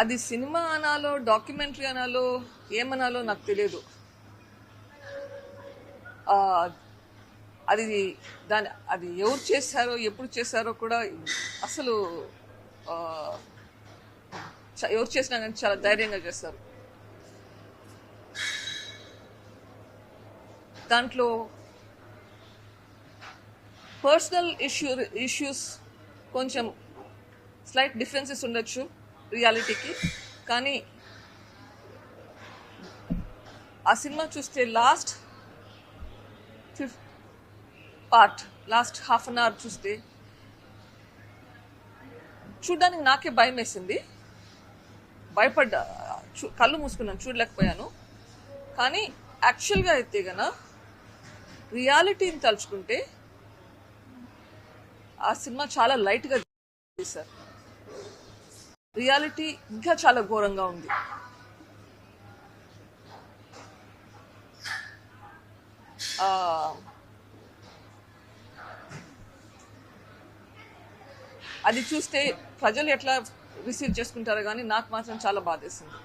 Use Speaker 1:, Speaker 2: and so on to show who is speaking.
Speaker 1: అది cinema అనాలో documentary అనాలో ఏమనాలో నాకు తెలియదు. అది దాని అది ఎవరు చేశారో ఎప్పుడు చేశారో కూడా అసలు ఎవరు చేసినా కానీ చాలా ధైర్యంగా చేస్తారు. దాంట్లో పర్సనల్ ఇష్యూ ఇష్యూస్ కొంచెం స్లైట్ డిఫరెన్సెస్ ఉండొచ్చు. రియాలిటీకి. కానీ ఆ సినిమా చూస్తే last fifth part last half an hour చూస్తే చూడ్డానికి నాకే భయం వేసింది భయపడ్డా చూ- కళ్ళు మూసుకున్నాను చూడలేకపోయాను. కానీ యాక్చువల్గా అయితే గన రియాలిటీని తలుచుకుంటే ఆ సినిమా చాలా లైట్గా సార్ రియాలిటీ ఇంకా చాలా ఘోరంగా ఉంది. ఆ, అది చూస్తే ప్రజలు ఎట్లా రిసీవ్ చేసుకుంటారో కానీ నాకు మాత్రం చాలా బాధేసింది.